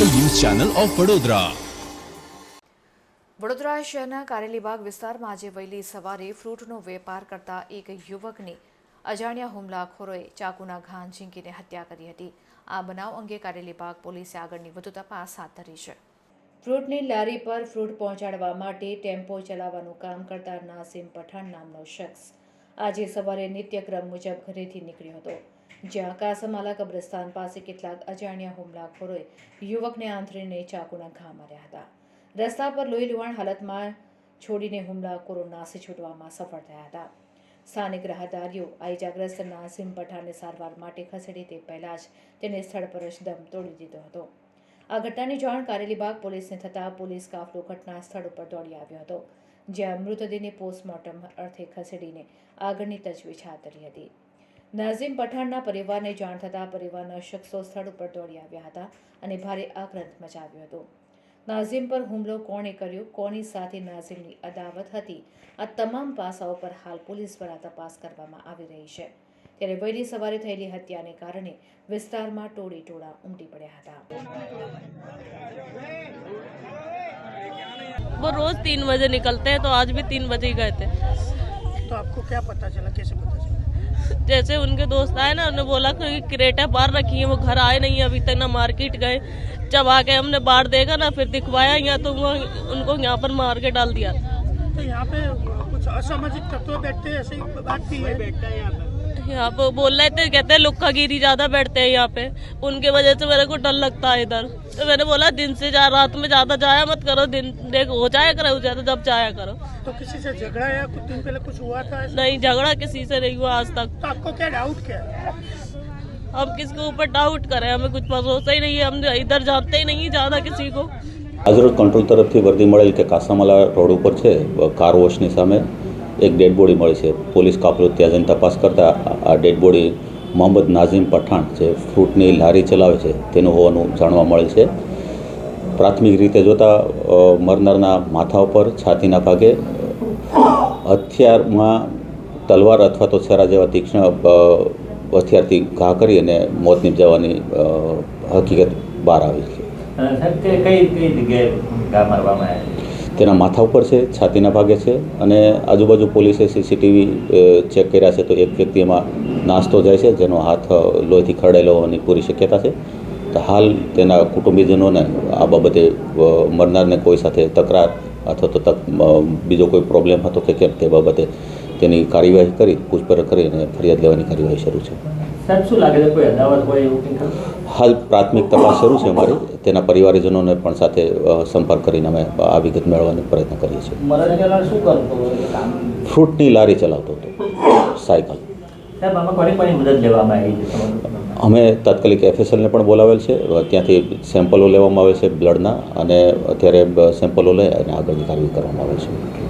Channel of Vadodara. Vadodara શહેરના કારેલીબાગ વિસ્તારમાં આજે વહેલી સવારે ફ્રૂટનો વેપાર કરતા એક યુવકની અજાણ્યા હુમલાખોરોએ ચાકુના ઘા ઝીંકીને હત્યા કરી હતી. આ બનાવ અંગે કારેલીબાગ પોલીસે આગળની વધુ તપાસ હાથ ધરી છે. ફ્રૂટની લારી પર ફ્રૂટ પહોંચાડવા માટે ટેમ્પો ચલાવવાનું કામ કરતા નાસિમ પઠાણ નામનો શખ્સ આજે સવારે નિત્યક્રમ મુજબ ઘરેથી નીકળ્યો હતો. જ્યાં કાસમાલા કબ્રસ્તાન પાસે કેટલાક અજાણ્યા હુમલાખોરોએ યુવકને આંતરીને ચાકુના ઘા માર્યા હતા રસ્તા પર લોહી લુહાણ હાલતમાં છોડીને હુમલાખોરો નાસી છૂટવામાં સફળ થયા હતા સ્થાનિક રાહદારીઓ આ ઇજાગ્રસ્ત નાસિમ પઠાણને સારવાર માટે ખસેડી તે પહેલાં જ તેને સ્થળ પર જ દમ તોડી દીધો હતો આ ઘટનાની જાણ કારેલીબાગ પોલીસને થતાં પોલીસ કાફલો ઘટના સ્થળ ઉપર દોડી આવ્યો હતો જ્યાં મૃતદેહને પોસ્ટમોર્ટમ અર્થે ખસેડીને આગળની તજવીજ હાથ ધરી હતી નાઝીમ પઠાણના પરિવારને જાણ થતાં પરિવારના શખ્સો સ્થળ ઉપર દોડી આવ્યા હતા અને ભારે આક્રંદ મચાવ્યો હતો નાઝીમ પર હુમલો કોણે કર્યો કોની સાથે નાઝીમની અદાવત હતી આ તમામ પાસાઓ પર હાલ પોલીસ દ્વારા તપાસ કરવામાં આવી રહી છે ત્યારે વહેલી સવારે થયેલી હત્યાને કારણે વિસ્તારમાં ટોળી ટોળા ઉમટી પડ્યા હતા वो रोज तीन बजे निकलते हैं तो आज भी तीन बजे ही गए थे तो आपको क्या पता चला कैसे पता चला जैसे उनके दोस्त आए ना उन्होंने बोला कि क्रेटा बाहर रखी है वो घर आए नहीं अभी तक ना मार्केट गए। जब आके हमने बाहर देखा ना फिर दिखवाया यहाँ तो वो उनको यहाँ पर मार के डाल दिया। तो यहाँ पे कुछ असामाजिक तत्व बैठते हैं ऐसी बात की है। बैठता है यहाँ पे यहाँ पे बोल रहे थे कहते हैं लुक्का गिरी ज्यादा बैठते हैं यहाँ पे उनके वजह से मेरे को डर लगता है इधर तो मैंने बोला दिन से जा रात में ज्यादा जाया मत करो दिन देख हो जाया करो हो जाए तो जब जाया करो तो किसी से झगड़ा या कुछ दिन पहले कुछ हुआ था ऐसा? नहीं झगड़ा किसी से नहीं हुआ आज तक तो आपको क्या डाउट क्या है हम किसके ऊपर डाउट करें हमें कुछ भरोसा ही नहीं है हम इधर जानते ही नहीं ज्यादा किसी को આજરોજ કંટ્રોલ તરફથી વર્દી મળેલ કે કાસામાલા રોડ ઉપર છે કાર વોશની સામે એક ડેડ બોડી મળી છે. પોલીસ કાફલો ત્યાં જઈને તપાસ કરતા આ ડેડ બોડી મોહમ્મદ નાઝીમ પઠાણ જે ફ્રૂટની લારી ચલાવે છે તેનું હોવાનું જાણવા મળે છે. પ્રાથમિક રીતે જોતાં મરનારના માથા ઉપર, છાતીના ભાગે, હથિયારમાં તલવાર અથવા તો છરા જેવા તીક્ષ્ણ હથિયારથી ઘા કરી અને મોત નિપજાવવાની હકીકત બહાર આવી છે? તેના માથા ઉપર છે, છાતીના ભાગે છે અને આજુબાજુ પોલીસે સીસીટીવી ચેક કર્યા છે તો એક વ્યક્તિ એમાં નાસ્તો જાય છે, જેનો હાથ લોહીથી ખરડાયેલો હોવાની પૂરી શક્યતા છે. તો હાલ તેના કુટુંબીજનોને આ બાબતે મરનારને કોઈ સાથે તકરાર અથવા તો તક બીજો કોઈ પ્રોબ્લેમ હતો કે કેમ તે બાબતે તેની કાર્યવાહી કરી, પૂછપરછ કરી અને ફરિયાદ લેવાની કાર્યવાહી શરૂ છે. સાહેબ શું લાગે છે કોઈ અદાવત હોય એવું કંઈ હાલ પ્રાથમિક તપાસ શરૂ છે અમારી. તેના પરિવારજનોને પણ સાથે સંપર્ક કરીને અમે આ વિગત મેળવવાનો પ્રયત્ન કરીએ છીએ. ફ્રૂટની લારી ચલાવતો હતો. સાયકલ. અમે તાત્કાલિક એફએસએલને પણ બોલાવેલ છે. ત્યાંથી સેમ્પલો લેવામાં આવે છે બ્લડના અને અત્યારે સેમ્પલો લઈ અને આગળની કાર્યવાહી કરવામાં આવે છે.